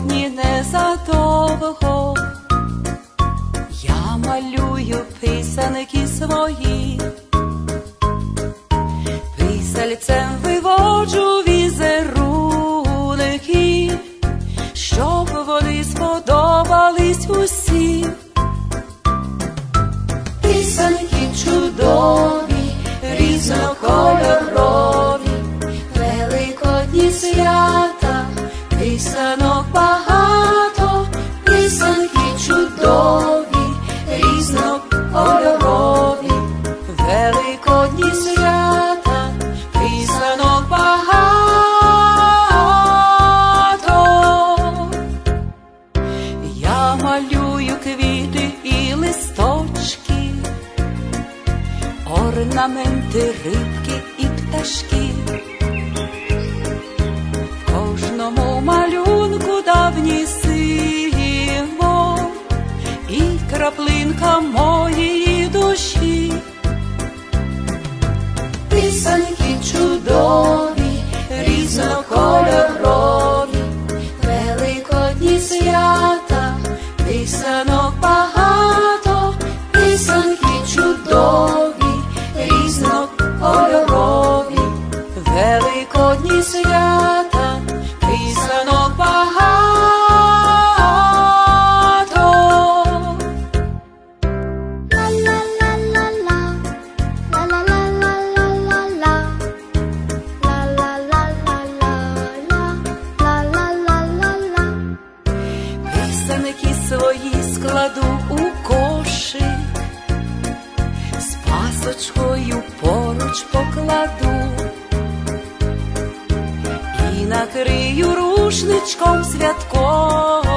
великодні незадовго. Я малюю писаники свої, писальцем орнаменти, рибки і пташки. В кожному малюнку давній символ і краплинка моєї душі. пісеньки чудові, різнокольорові, свої складу у кошик, з пасочкою поруч покладу. І накрию рушничком святковим,